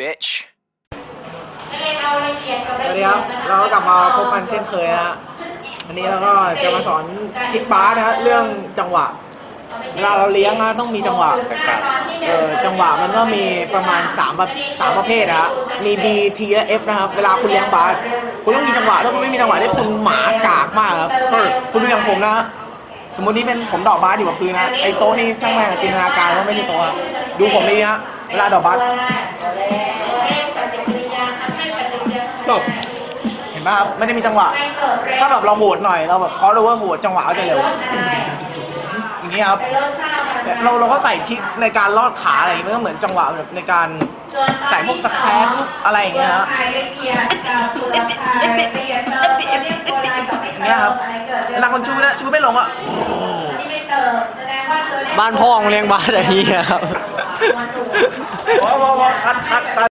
bitch. สวัสดีครับ เราก็กลับมาพบกันเช่นเคยนะฮะวันนี้เราก็จะมาสอนคิดบาสนะฮะเรื่องจังหวะ เวลาเราเลี้ยงนะต้องมีจังหวะเออจังหวะมันก็มีประมาณสามสามประเภทนะฮะมี B T และ F นะครับ เวลาคุณเลี้ยงบาสคุณต้องมีจังหวะถ้าคุณไม่มีจังหวะนี่คุณหมากากมากครับเออคุณดูอย่างผมนะฮะสมมตินี่เป็นผมดอกบาสอยู่กับพื้นนะไอ้โต๊ะนี่ช่างแม่งจินตนาการว่าไม่ใช่โต๊ะดูผมนี่ฮะ เวลาดอกบาสจบเห็นป่ะครับไม่ได้มีจังหวะ ถ้าแบบเราโหวตหน่อยเราแบบคอร์โอเวอร์โหวตจังหวะก็จะเร็วอย่างนี้ยครับเราเราก็ใส่ทริกในการลอดขาอะไรอย่างเงี้ยมันก็เหมือนจังหวะแบบในการใส่พวกสแครนอะไรอย่างเงี้ยครับอย่างเงี้ยครับเวลาคนชูนะชูไม่ลงอะบ้านพ่อมึงเลี้ยงบาสอย่างนี้ครับ พอพอพอคัดคัดคัด